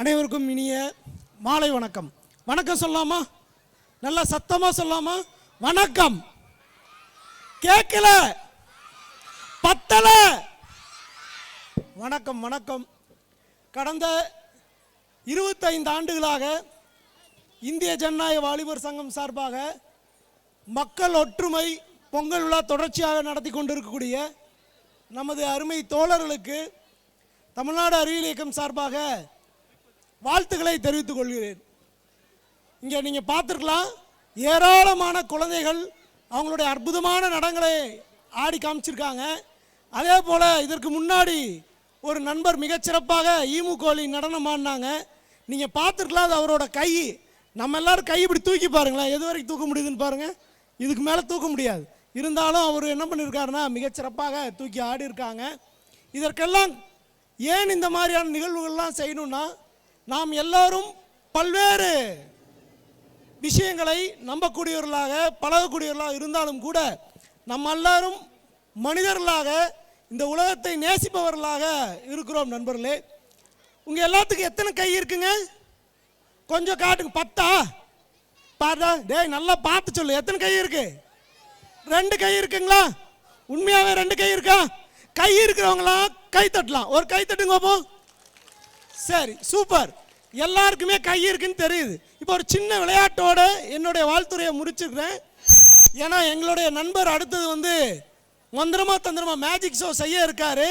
அனைவருக்கும் இனிய மாலை வணக்கம். வணக்கம் சொல்லாமா? நல்லா சத்தமா சொல்லாமா? வணக்கம். கேட்கல பத்தல. வணக்கம் வணக்கம். கடந்த இருபத்தைந்து ஆண்டுகளாக இந்திய ஜனநாயக வாலிபர் சங்கம் சார்பாக மக்கள் ஒற்றுமை பொங்கல் விழா தொடர்ச்சியாக நடத்தி கொண்டிருக்கக்கூடிய நமது அருமை தோழர்களுக்கு தமிழ்நாடு அறிவியல் இயக்கம் சார்பாக வாழ்த்துக்களை தெரிவித்துக் கொள்கிறேன். இங்கே நீங்கள் பார்த்துருக்கலாம் ஏராளமான குழந்தைகள் அவங்களுடைய அற்புதமான நடங்களை ஆடி காமிச்சிருக்காங்க. அதே போல் இதற்கு முன்னாடி ஒரு நண்பர் மிகச்சிறப்பாக ஈமு கோழி நடனம் ஆடினாங்க. நீங்கள் பார்த்துருக்கலாம் அது அவரோட கை. நம்ம எல்லோரும் கை இப்படி தூக்கி பாருங்களேன் எது வரைக்கும் தூக்க முடியுதுன்னு பாருங்கள் இதுக்கு மேலே தூக்க முடியாது. இருந்தாலும் அவர் என்ன பண்ணியிருக்காருன்னா மிகச்சிறப்பாக தூக்கி ஆடி இருக்காங்க இதற்கெல்லாம் ஏன் இந்த மாதிரியான நிகழ்வுகள்லாம் செய்யணுன்னா நாம் எல்லாரும் பல்வேறு விஷயங்களை நம்பக்கூடியவர்களாக பழகக்கூடியவர்களாக இருந்தாலும் கூட நம்ம எல்லாரும் மனிதர்களாக இந்த உலகத்தை நேசிப்பவர்களாக இருக்கிறோம் நண்பர்களே. உங்கள் எல்லாத்துக்கும் எத்தனை கை இருக்குங்க? கொஞ்சம் காட்டுங்க. பத்தா? பார்த்தா டேய் நல்லா பார்த்து சொல்லு. எத்தனை கை இருக்கு? ரெண்டு கை இருக்குங்களா? உண்மையாகவே ரெண்டு கை இருக்கா? கை இருக்கிறவங்களாம் கை தட்டலாம். ஒரு கை தட்டுங்க பாப்போம் சரி சூப்பர் எல்லாருக்குமே கை இருக்குன்னு தெரியுது. இப்போ ஒரு சின்ன விளையாட்டோட என்னுடைய வாழ்த்துறையை முடிச்சுக்கிறேன். ஏன்னா எங்களுடைய நண்பர் அடுத்தது வந்து மந்திரமா தந்திரமா மேஜிக் ஷோ செய்ய இருக்காரு.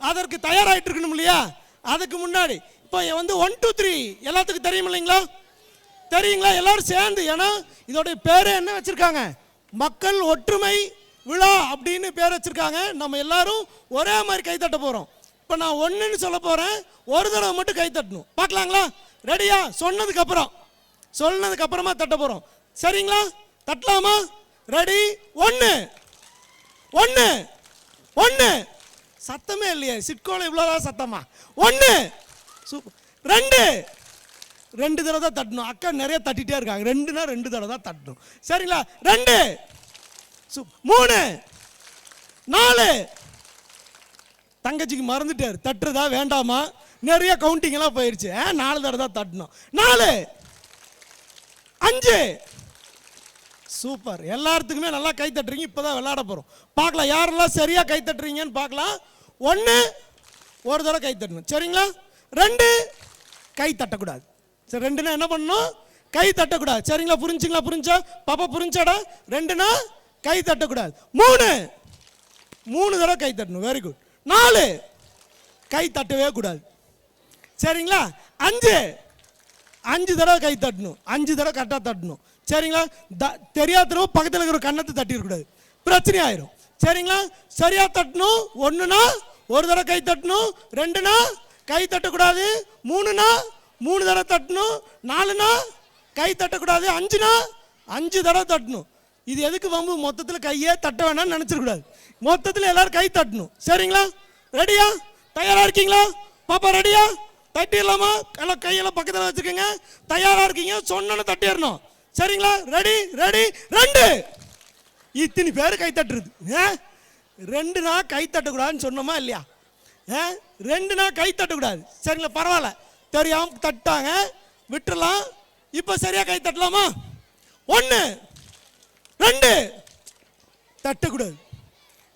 அதற்கு தயாராகிட்டு இருக்கணும் இல்லையா? அதுக்கு முன்னாடி. இப்போ வந்து ஒன் டூ த்ரீ எல்லாத்துக்கும் தெரியும் இல்லைங்களா? தெரியுங்களா? எல்லாரும் சேர்ந்து. ஏன்னா இதோடைய பேர் என்ன வச்சுருக்காங்க? மக்கள் ஒற்றுமை விழா அப்படின்னு பேர் வச்சுருக்காங்க. நம்ம எல்லாரும் ஒரே மாதிரி கைத்தட்ட போகிறோம் இப்போ நான் ஒன்றுன்னு சொல்ல போகிறேன் ஒரு தடவை மட்டும் கை தட்டணும். பார்க்கலாங்களா? ரெடியா சொன்னதுக்கப்புறம். சொன்னதுக்கப்புறமா தட்ட போகிறோம் சரிங்களா? தட்டலாமா? ரெடி ஒன்று ஒன்று ஒன்று சத்தமே இல்லையே. சிட்கோல இவ்வளோதான் சத்தமா? ஒன்று சூப்பர். ரெண்டு. ரெண்டு தடவை தான் தட்டணும். அக்கா நிறைய தட்டிட்டே இருக்காங்க. ரெண்டுனா ரெண்டு தடவை தான் தட்டணும். சரிங்களா? ரெண்டு. சு- மூணு. நாலு. தங்கச்சிக்கு மறந்துட்டார். தட்டுறதா வேண்டாமா? நிறைய கவுண்டிங்கெல்லாம் போயிடுச்சு ஆ, நாலு தடவை தான் தட்டணும் நாலு! அஞ்சு! சூப்பர். எல்லாத்துக்குமே நல்லா கை தட்டுறீங்க. இப்போ தான் விளாட போகிறோம் பார்க்கலாம். யாரெல்லாம் சரியாக கை தட்டுறீங்கன்னு பார்க்கலாம். ஒன்று ஒரு தடவை கை தட்டணும். சரிங்களா? ரெண்டு! கை தட்டக்கூடாது. சரி ரெண்டுனா என்ன பண்ணணும்? கை தட்டக்கூடாது. சரிங்களா? புரிஞ்சுங்களா? புரிஞ்சா? பாப்பா புரிஞ்சாடா? ரெண்டுனா கை தட்டக்கூடாது. மூணு! மூணு தடவை கை தட்டணும். வெரி குட் நாலு. கை தட்டவே கூடாது. சரிங்களா? அஞ்சு. அஞ்சு தடவை கை தட்டணும். அஞ்சு தடவை கரெக்டாக தட்டணும். சரிங்களா? த தெரியாதவங்க பக்கத்தில் இருக்கிற கண்ணத்தை தட்டிடக்கூடாது பிரச்சனை ஆயிரும் சரிங்களா? சரியா தட்டணும். ஒன்றுனா ஒரு தடவை கை தட்டணும். ரெண்டுனா கை தட்டக்கூடாது. மூணுனா மூணு தடவை தட்டணும். நாலுனா கை தட்டக்கூடாது. அஞ்சுனா அஞ்சு தடவை தட்டணும். இது எதுக்கு வம்பு? மொத்தத்தில் கையே தட்ட வேணாம்னு நினச்சிடக்கூடாது மொத்தத்தில் எல்லாரும் கை தட்டணும். சரிங்களா? ரெடியா தயாராக இருக்கீங்களா? பாப்பா ரெடியா தட்டிடலாமா? எல்லாம் கையெல்லாம் பக்கத்தில் வச்சுக்கோங்க. தயாராக இருக்கீங்க? சொன்னோன்னு தட்டிடணும். சரிங்களா? ரெடி ரெடி ரெண்டு! இத்தனை பேர் கை தட்டுறது. ஏ? ரெண்டு நாள் கை தட்டக்கூடாதுன்னு சொன்னோமா இல்லையா? ஏ? ரெண்டு நாள் கை தட்டக்கூடாது. சரிங்களா? பரவாயில்ல. தெரியாம தட்டாங்க. விட்டுறலாம். இப்போ சரியா கை தட்டலாமா? ஒன்று ரெண்டு! தட்டக்கூடாது.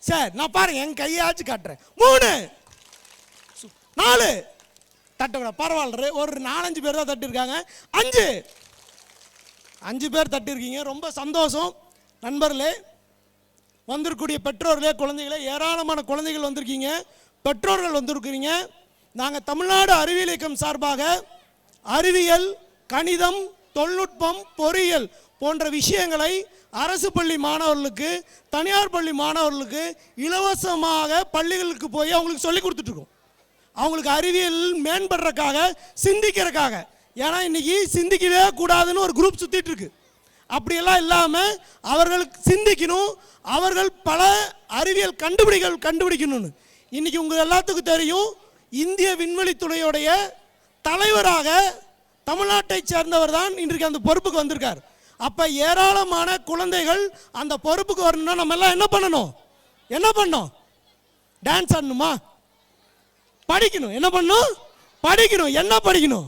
சரி நான் பாருங்க என் கையாச்சும் காட்டுறேன். மூணு நாலு. தட்டக்கூடாது பரவாயில்ல ஒரு நாலஞ்சு பேர் தான் தட்டிருக்காங்க அஞ்சு. அஞ்சு பேர் தட்டிருக்கீங்க ரொம்ப சந்தோஷம். நண்பர்களே வந்திருக்கக்கூடிய பெற்றோர்களே குழந்தைகளே ஏராளமான குழந்தைகள் வந்திருக்கீங்க. பெற்றோர்கள் வந்திருக்கிறீங்க. நாங்கள் தமிழ்நாடு அறிவியல் இயக்கம் சார்பாக அறிவியல் கணிதம் தொழில்நுட்பம் பொறியியல் போன்ற விஷயங்களை அரசு பள்ளி மாணவர்களுக்கு தனியார் பள்ளி மாணவர்களுக்கு இலவசமாக பள்ளிகளுக்கு போய் அவங்களுக்கு சொல்லி கொடுத்துட்ருக்கோம் அவங்களுக்கு அறிவியல் மேம்படுறதுக்காக சிந்திக்கிறக்காக ஏன்னா இன்றைக்கி சிந்திக்கவே கூடாதுன்னு ஒரு குரூப் சுற்றிட்டுருக்கு அப்படியெல்லாம் இல்லாமல் அவர்களுக்கு சிந்திக்கணும். அவர்கள் பல அறிவியல் கண்டுபிடிகள் கண்டுபிடிக்கணும்னு. இன்றைக்கி உங்கள் எல்லாத்துக்கும் தெரியும் இந்திய விண்வெளித்துறையுடைய தலைவராக தமிழ்நாட்டை சேர்ந்தவர் தான் இன்றைக்கு அந்த பொறுப்புக்கு வந்திருக்கார். அப்போ ஏராளமான குழந்தைகள் அந்த பொறுப்புக்கு வரணும்னா நம்ம எல்லாம் என்ன பண்ணணும்? என்ன பண்ணும் டான்ஸ் ஆடணுமா? படிக்கணும். என்ன பண்ணணும்? படிக்கணும். என்ன படிக்கணும்?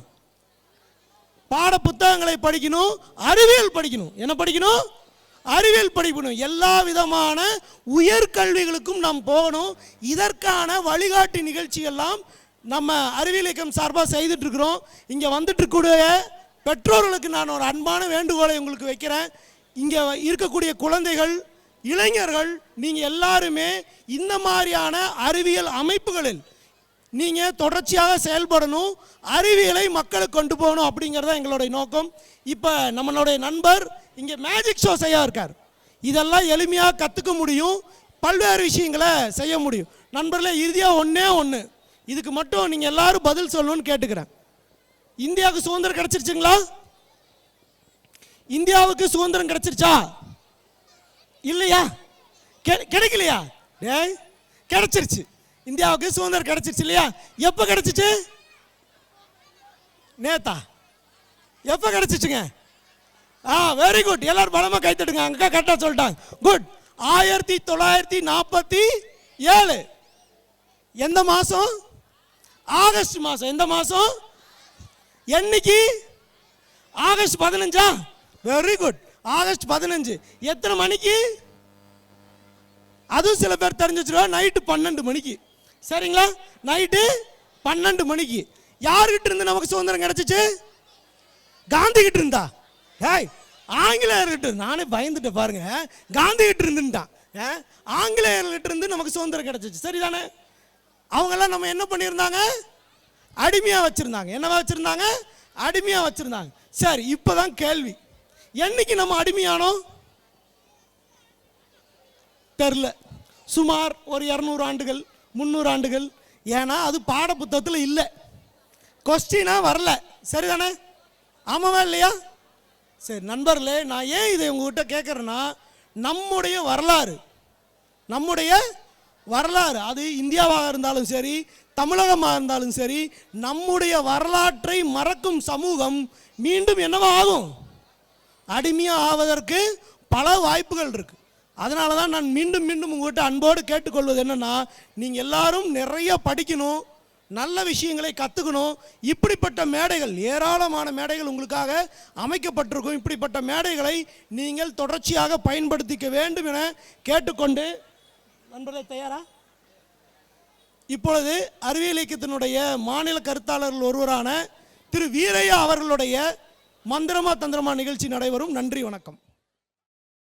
பாட புத்தகங்களை படிக்கணும். அறிவியல் படிக்கணும். என்ன படிக்கணும்? அறிவியல் படிக்கணும். எல்லா விதமான உயர்கல்விகளுக்கும் நாம் போகணும். இதற்கான வழிகாட்டி நிகழ்ச்சியெல்லாம் நம்ம அறிவியல் இயக்கம் சார்பாக செய்துட்டு இருக்கிறோம் இங்கே வந்துட்டு இருக்கக்கூடிய பெற்றோர்களுக்கு நான் ஒரு அன்பான வேண்டுகோளை உங்களுக்கு வைக்கிறேன். இங்கே இருக்கக்கூடிய குழந்தைகள் இளைஞர்கள் நீங்கள் எல்லாருமே இந்த மாதிரியான அறிவியல் அமைப்புகளில் நீங்கள் தொடர்ச்சியாக செயல்படணும் அறிவியலை மக்களுக்கு கொண்டு போகணும் அப்படிங்கிறது தான் எங்களுடைய நோக்கம். இப்போ நம்மளுடைய நண்பர் இங்கே மேஜிக் ஷோ செய்ய இருக்கார். இதெல்லாம் எளிமையாக கற்றுக்க முடியும். பல்வேறு விஷயங்களை செய்ய முடியும். நண்பர்களே இறுதியாக ஒன்றே ஒன்று இதுக்கு மட்டும் நீங்கள் எல்லாரும் பதில் சொல்லணும்னு கேட்டுக்கிறேன். இந்தியாவுக்கு சுதந்திரம் கிடைச்சிருச்சுங்களா? இந்தியாவுக்கு சுதந்திரம் கிடைச்சிருச்சா? இல்லையா? கெ- கிடைக்கலையா? டேய் கிடைச்சிருச்சு. இந்தியாவுக்கு சுதந்திரம் கிடைச்சிருச்சு இல்லையா? எப்போ கிடைச்சிச்சு? நேத்தா. எப்போ கிடைச்சிச்சுங்க? ஆ வெரி குட் எல்லாரும் பலமாக கைத்தடுங்க அங்கே கரெக்டாக சொல்லிட்டாங்க. குட் ஆயிரத்தி தொள்ளாயிரத்தி நாற்பத்தி ஏழு. எந்த மாதம் ஆகஸ்ட் மாதம் எந்த மாதம் என்னைக்கு? ஆகஸ்ட் பதினஞ்சா? வெரி குட் ஆகஸ்ட் பதினஞ்சு. எத்தனை மணிக்கு? அதுவும் சில பேர் தெரிஞ்சு வச்சிருவா நைட்டு பன்னெண்டு மணிக்கு. சரிங்களா? நைட்டு பன்னெண்டு மணிக்கு. யாருக்கிட்ட இருந்து நமக்கு சுதந்திரம் கிடைச்சிச்சு? காந்தி கிட்ட இருந்தா. ஏய் ஆங்கிலேயர்கிட்ட நானே பயந்துட்டேன் பாருங்க. காந்தி கிட்ட இருந்துட்டான் ஆங்கிலேயர்கிட்ட இருந்து நமக்கு சுதந்திரம் கிடைச்சிச்சு. சரிதானே? அவங்கெல்லாம் நம்ம என்ன பண்ணியிருந்தாங்க? அடிமையாக வச்சுருந்தாங்க. என்னவா வச்சுருந்தாங்க? அடிமையாக வச்சுருந்தாங்க. சரி இப்போ தான் கேள்வி. என்னைக்கு நம்ம அடிமையானோம்? தெரில சுமார் ஒரு இரநூறு ஆண்டுகள் முந்நூறு ஆண்டுகள். ஏன்னா அது பாட புத்தகத்தில் இல்லை. கொஸ்டினாக வரல. சரிதானே? ஆமாவா இல்லையா? சரி நண்பர்களே நான் ஏன் இதை உங்ககிட்ட கேட்குறேன்னா நம்முடைய வரலாறு நம்முடைய வரலாறு. அது இந்தியாவாக இருந்தாலும் சரி தமிழகமாக இருந்தாலும் சரி நம்முடைய வரலாற்றை மறக்கும் சமூகம் மீண்டும் என்னவா ஆகும்? அடிமையாக ஆவதற்கு பல வாய்ப்புகள் இருக்குது அதனால தான் நான் மீண்டும் மீண்டும் உங்கள்கிட்ட அன்போடு கேட்டுக்கொள்வது என்னென்னா நீங்கள் எல்லாரும் நிறைய படிக்கணும் நல்ல விஷயங்களை கற்றுக்கணும் இப்படிப்பட்ட மேடைகள் ஏராளமான மேடைகள் உங்களுக்காக அமைக்கப்பட்டிருக்கும். இப்படிப்பட்ட மேடைகளை நீங்கள் தொடர்ச்சியாக பயன்படுத்திக்க வேண்டும் என கேட்டுக்கொண்டு நண்பர்களே தயாரா? இப்பொழுது அறிவியல் இயக்கத்தினுடைய மாநில கருத்தாளர்கள் ஒருவரான திரு வீரையா அவர்களுடைய மந்திரமா தந்திரமா நிகழ்ச்சி நடைபெறும். நன்றி வணக்கம்.